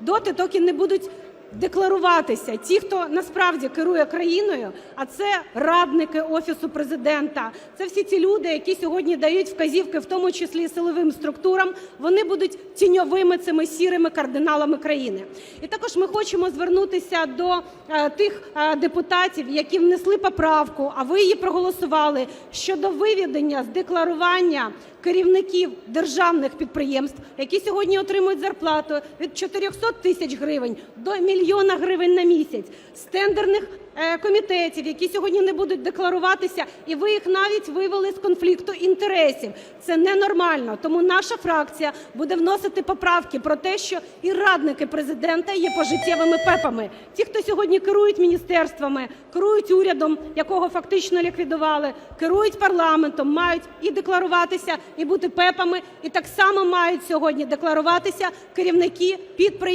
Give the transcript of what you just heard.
доти, доки не будуть декларуватися. Ті, хто насправді керує країною, а це радники Офісу Президента, це всі ті люди, які сьогодні дають вказівки, в тому числі і силовим структурам, вони будуть тіньовими цими сірими кардиналами країни. І також ми хочемо звернутися до е, тих е, депутатів, які внесли поправку, а ви її проголосували, щодо виведення з декларування керівників державних підприємств, які сьогодні отримують зарплату від 400 тисяч гривень до мільйона гривень на місяць, з тендерних е, комітетів, які сьогодні не будуть декларуватися, і ви їх навіть вивели з конфлікту інтересів. Це ненормально. Тому наша фракція буде вносити поправки про те, що і радники президента є пожиттєвими пепами. Ті, хто сьогодні керують міністерствами, керують урядом, якого фактично ліквідували, керують парламентом, мають і декларуватися, і бути пепами, і так само мають сьогодні декларуватися керівники підприємств.